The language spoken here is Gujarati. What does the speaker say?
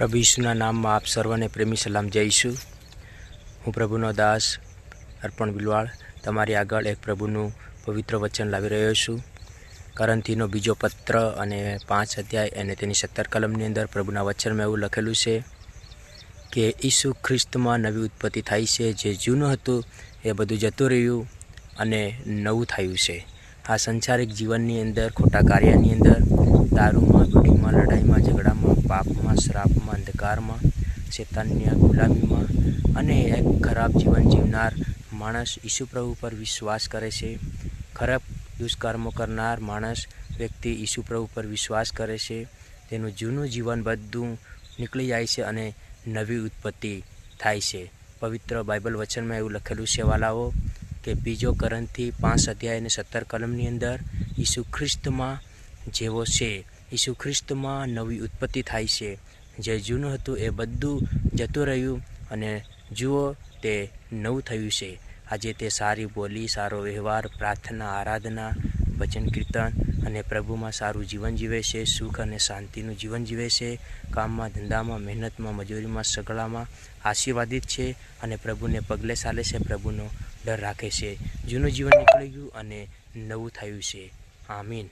પ્રભુ ઈસુના નામમાં આપ સર્વને પ્રેમી સલામ જઈશું હું પ્રભુનો દાસ, અર્પણ બિલવાળ, તમારી આગળ એક પ્રભુનું પવિત્ર વચન લાવી રહ્યો છું. કરંથીનો બીજો પત્ર અને પાંચ અધ્યાય અને તેની સત્તર કલમની અંદર પ્રભુના વચનમાં એવું લખેલું છે કે ઈસુ ખ્રિસ્તમાં નવી ઉત્પત્તિ થાય છે, જે જૂનું હતું, એ બધું જતું રહ્યું અને નવું થયું છે. આ સંસારિક જીવનની અંદર, ખોટા કાર્યની અંદર, દારૂમાં બીડીમાં લડાઈમાં, ઝઘડામાં પાપમાં શ્રાપમાં, અંધકારમાં ચેતન્ય ગુલામીમાં અને એક ખરાબ જીવન જીવનાર માણસ ઈસુ પ્રભુ પર વિશ્વાસ કરે છે. ખરાબ દુષ્કર્મો કરનાર માણસ વ્યક્તિ ઈસુ પ્રભુ પર વિશ્વાસ કરે છે. તેનું જૂનું જીવન બધું નીકળી જાય છે અને નવી ઉત્પત્તિ થાય છે. પવિત્ર બાઇબલ વચનમાં એવું લખેલું છે, વાલાઓ, કે બીજો કરંથી પાંચ અધ્યાય અને સત્તર કલમની અંદર ઈસુ ખ્રિસ્તમાં જેવો છે. ઈસુ ખ્રિસ્તમાં નવી ઉત્પત્તિ થાય છે. જે જૂનું હતું એ બધું જતું રહ્યું અને જુઓ તે નવું થયું છે. આજે તે સારી બોલી, સારો વ્યવહાર, પ્રાર્થના, આરાધના, ભજન, કીર્તન અને પ્રભુમાં સારું જીવન જીવે છે, સુખ અને શાંતિનું જીવન જીવે છે. કામમાં, ધંધામાં, મહેનતમાં, મજૂરીમાં, સગળામાં આશીર્વાદિત છે અને પ્રભુને પગલે ચાલે છે, પ્રભુનો ડર રાખે છે. જૂનું જીવન નીકળી ગયું અને નવું થયું છે. આમીન.